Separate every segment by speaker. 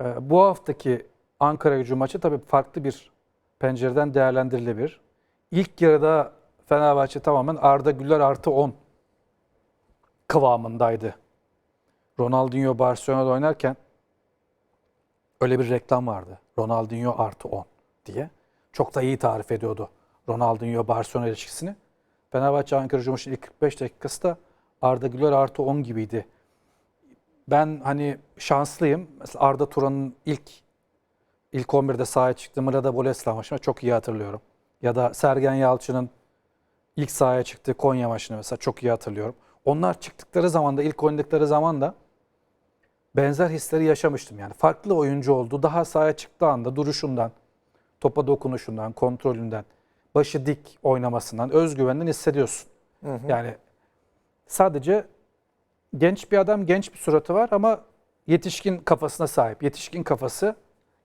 Speaker 1: Ee, bu haftaki Ankara gücü maçı tabii farklı bir pencereden değerlendirilebilir. İlk yarıda Fenerbahçe tamamen Arda Güler artı 10 kıvamındaydı. Ronaldinho Barcelona'da oynarken öyle bir reklam vardı. Ronaldinho artı 10 diye. Çok da iyi tarif ediyordu Ronaldinho Barcelona ilişkisini. Fenerbahçe Ankara maçının ilk 45 dakikası da Arda Güler artı 10 gibiydi. Ben hani şanslıyım. Mesela Arda Turan'ın ilk ilk 11'de sahaya çıktığı Mırada Boleslav maçını çok iyi hatırlıyorum. Ya da Sergen Yalçın'ın ilk sahaya çıktığı Konya maçını mesela çok iyi hatırlıyorum. Onlar çıktıkları zaman da ilk oynadıkları zaman da benzer hisleri yaşamıştım. Yani farklı oyuncu oldu. Daha sahaya çıktığı anda duruşundan, topa dokunuşundan, kontrolünden, başı dik oynamasından, özgüvenden hissediyorsun. Yani sadece genç bir adam, genç bir suratı var ama yetişkin kafasına sahip. Yetişkin kafası,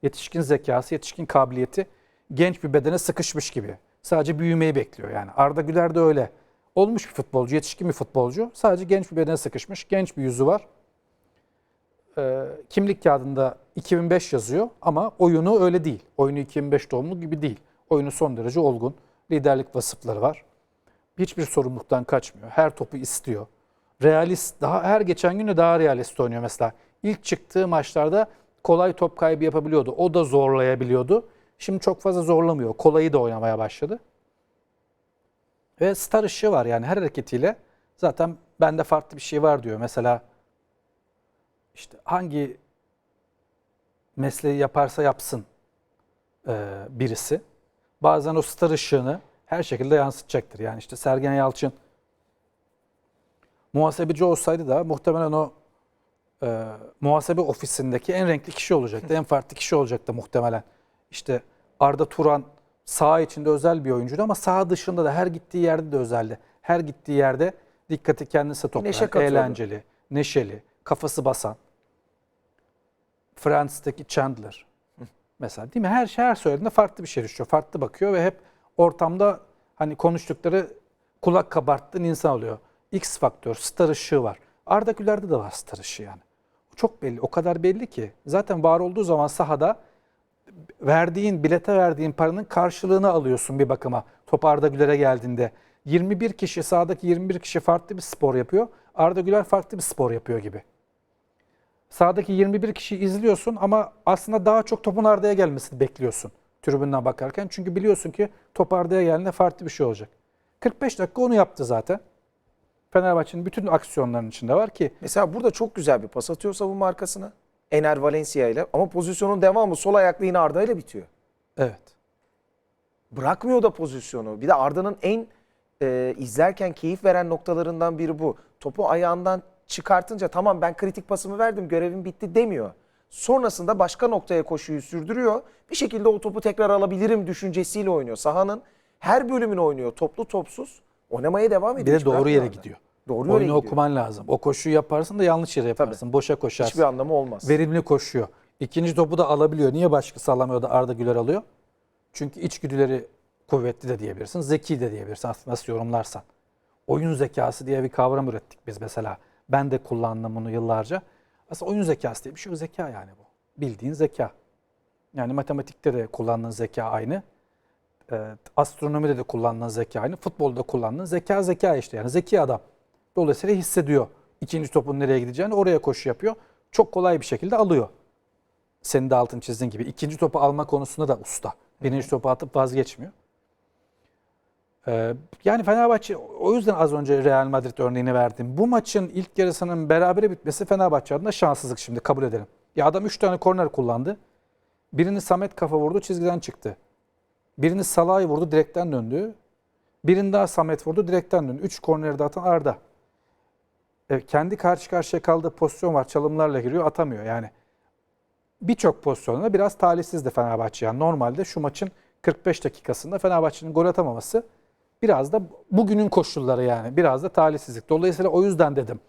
Speaker 1: yetişkin zekası, yetişkin kabiliyeti genç bir bedene sıkışmış gibi. Sadece büyümeyi bekliyor yani. Arda Güler de öyle. Olmuş bir futbolcu, yetişkin bir futbolcu. Sadece genç bir bedene sıkışmış. Genç bir yüzü var. Ee, kimlik kağıdında 2005 yazıyor ama oyunu öyle değil. Oyunu 2005 doğumlu gibi değil. Oyunu son derece olgun. Liderlik vasıfları var. Hiçbir sorumluluktan kaçmıyor. Her topu istiyor. Realist, daha her geçen gün de daha realist oynuyor mesela. İlk çıktığı maçlarda kolay top kaybı yapabiliyordu. O da zorlayabiliyordu. Şimdi çok fazla zorlamıyor. Kolayı da oynamaya başladı. Ve star ışığı var yani her hareketiyle. Zaten bende farklı bir şey var diyor. Mesela işte hangi mesleği yaparsa yapsın e, birisi. Bazen o star ışığını her şekilde yansıtacaktır. Yani işte Sergen Yalçın muhasebeci olsaydı da muhtemelen o e, muhasebe ofisindeki en renkli kişi olacaktı. en farklı kişi olacaktı muhtemelen. İşte Arda Turan saha içinde özel bir oyuncuydu ama saha dışında da her gittiği yerde de özeldi. Her gittiği yerde dikkati kendisine toplayan,
Speaker 2: Neşe katıyordu.
Speaker 1: eğlenceli, neşeli, kafası basan. Friends'teki Chandler mesela değil mi? Her şey her söylediğinde farklı bir şey düşüyor. Farklı bakıyor ve hep ortamda hani konuştukları kulak kabarttığın insan oluyor. X faktör, star ışığı var. Arda Güler'de de var star ışığı yani. Çok belli, o kadar belli ki. Zaten var olduğu zaman sahada verdiğin, bilete verdiğin paranın karşılığını alıyorsun bir bakıma. Top Arda Güler'e geldiğinde. 21 kişi, sahadaki 21 kişi farklı bir spor yapıyor. Arda Güler farklı bir spor yapıyor gibi. Sahadaki 21 kişi izliyorsun ama aslında daha çok topun Arda'ya gelmesini bekliyorsun tribünden bakarken. Çünkü biliyorsun ki top Arda'ya geldiğinde farklı bir şey olacak. 45 dakika onu yaptı zaten. Fenerbahçe'nin bütün aksiyonlarının içinde var ki
Speaker 2: Mesela burada çok güzel bir pas atıyor savunma arkasına. Ener Valencia ile ama pozisyonun devamı sol ayaklı yine Arda ile bitiyor.
Speaker 1: evet.
Speaker 2: Bırakmıyor da pozisyonu. Bir de Arda'nın en e, izlerken keyif veren noktalarından biri bu. Topu ayağından çıkartınca tamam ben kritik pasımı verdim görevim bitti demiyor. Sonrasında başka noktaya koşuyu sürdürüyor. Bir şekilde o topu tekrar alabilirim düşüncesiyle oynuyor. Sahanın her bölümünü oynuyor toplu topsuz. Oynamaya devam
Speaker 1: Bir
Speaker 2: ediyor.
Speaker 1: de
Speaker 2: Hiç
Speaker 1: doğru yere gidiyor.
Speaker 2: Doğru yere
Speaker 1: Oyunu
Speaker 2: gidiyor.
Speaker 1: okuman lazım. O koşuyu yaparsın da yanlış yere yaparsın. Boşa koşarsın.
Speaker 2: Hiçbir anlamı olmaz.
Speaker 1: Verimli koşuyor. İkinci topu da alabiliyor. Niye başkası alamıyor da Arda Güler alıyor? Çünkü içgüdüleri kuvvetli de diyebilirsin. Zeki de diyebilirsin aslında nasıl yorumlarsan. Oyun zekası diye bir kavram ürettik biz mesela. Ben de kullandım bunu yıllarca. Aslında oyun zekası diye bir şey yok. Zeka yani bu. Bildiğin zeka. Yani matematikte de kullandığın zeka aynı. Ee, astronomide de kullandığın zeka. Futbolda kullandığın zeka zeka işte yani zeki adam. Dolayısıyla hissediyor ikinci topun nereye gideceğini oraya koşu yapıyor. Çok kolay bir şekilde alıyor. Senin de altını çizdiğin gibi. ikinci topu alma konusunda da usta. Birinci topu atıp vazgeçmiyor. Ee, yani Fenerbahçe o yüzden az önce Real Madrid örneğini verdim. Bu maçın ilk yarısının berabere bitmesi Fenerbahçe adına şanssızlık şimdi kabul edelim. Ya adam 3 tane korner kullandı. Birini Samet kafa vurdu çizgiden çıktı. Birini Salah'ı vurdu direkten döndü. Birini daha Samet vurdu direkten döndü. 3 korneri de atan Arda. E, kendi karşı karşıya kaldığı pozisyon var. Çalımlarla giriyor atamıyor yani. Birçok pozisyonda biraz talihsizdi Fenerbahçe. Yani normalde şu maçın 45 dakikasında Fenerbahçe'nin gol atamaması biraz da bugünün koşulları yani. Biraz da talihsizlik. Dolayısıyla o yüzden dedim.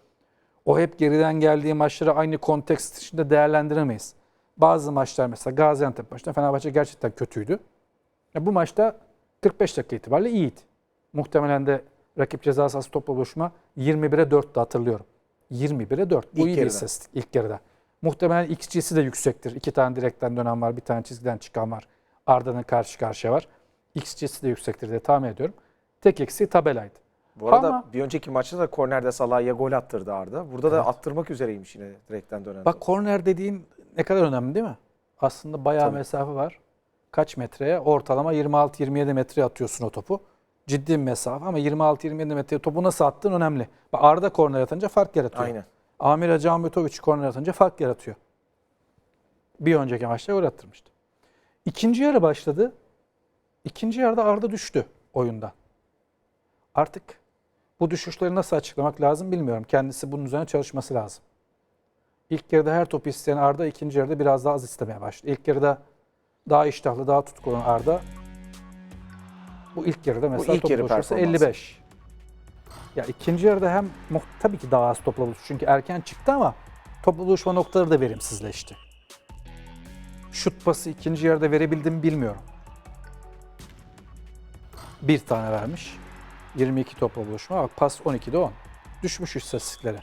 Speaker 1: O hep geriden geldiği maçları aynı kontekst içinde değerlendiremeyiz. Bazı maçlar mesela Gaziantep maçında Fenerbahçe gerçekten kötüydü. Ya bu maçta 45 dakika itibariyle iyiydi. Muhtemelen de rakip ceza sahası topla buluşma 21'e 4'tü hatırlıyorum. 21'e 4. Bu
Speaker 2: İlk
Speaker 1: iyi bir istatistik ilk yarıda. Muhtemelen XG'si de yüksektir. İki tane direkten dönen var, bir tane çizgiden çıkan var. Arda'nın karşı karşıya var. XG'si de yüksektir diye tahmin ediyorum. Tek eksiği tabelaydı.
Speaker 2: Bu arada
Speaker 1: Ama-
Speaker 2: bir önceki maçta da kornerde Salah'a gol attırdı Arda. Burada da attırmak üzereymiş yine direkten dönen.
Speaker 1: Bak korner dediğin ne kadar önemli değil mi? Aslında bayağı
Speaker 2: Tabii.
Speaker 1: mesafe var. Kaç metreye? Ortalama 26-27 metreye atıyorsun o topu. Ciddi bir mesafe ama 26-27 metreye topu nasıl attığın önemli. Arda korner atınca fark yaratıyor.
Speaker 2: Aynen.
Speaker 1: Amir Hacı Ahmetoviç korner atınca fark yaratıyor. Bir önceki maçta gol attırmıştı. İkinci yarı başladı. İkinci yarıda Arda düştü oyunda. Artık bu düşüşleri nasıl açıklamak lazım bilmiyorum. Kendisi bunun üzerine çalışması lazım. İlk yarıda her topu isteyen Arda ikinci yarıda biraz daha az istemeye başladı. İlk yarıda daha iştahlı, daha tutkulu olan Arda bu ilk yarıda mesela
Speaker 2: ilk
Speaker 1: top
Speaker 2: yarı
Speaker 1: buluşması
Speaker 2: performansı.
Speaker 1: 55. Ya ikinci yarıda hem muht- tabii ki daha az topla buluştu çünkü erken çıktı ama topla buluşma noktaları da verimsizleşti. Şut pası ikinci yarıda verebildim bilmiyorum. Bir tane vermiş. 22 topla buluşma. Bak pas 12'de 10. Düşmüş istatistiklere.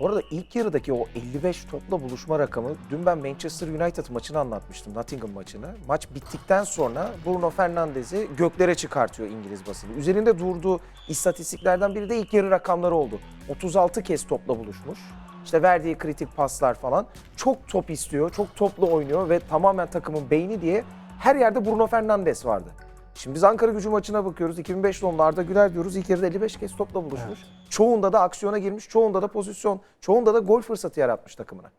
Speaker 2: Bu arada ilk yarıdaki o 55 topla buluşma rakamı dün ben Manchester United maçını anlatmıştım Nottingham maçını. Maç bittikten sonra Bruno Fernandes'i göklere çıkartıyor İngiliz basını. Üzerinde durduğu istatistiklerden biri de ilk yarı rakamları oldu. 36 kez topla buluşmuş. İşte verdiği kritik paslar falan. Çok top istiyor, çok topla oynuyor ve tamamen takımın beyni diye her yerde Bruno Fernandes vardı. Şimdi biz Ankara gücü maçına bakıyoruz. 2005 doğumlu Arda Güler diyoruz. İlk yarıda 55 kez topla buluşmuş. Çoğunda da aksiyona girmiş, çoğunda da pozisyon, çoğunda da gol fırsatı yaratmış takımına.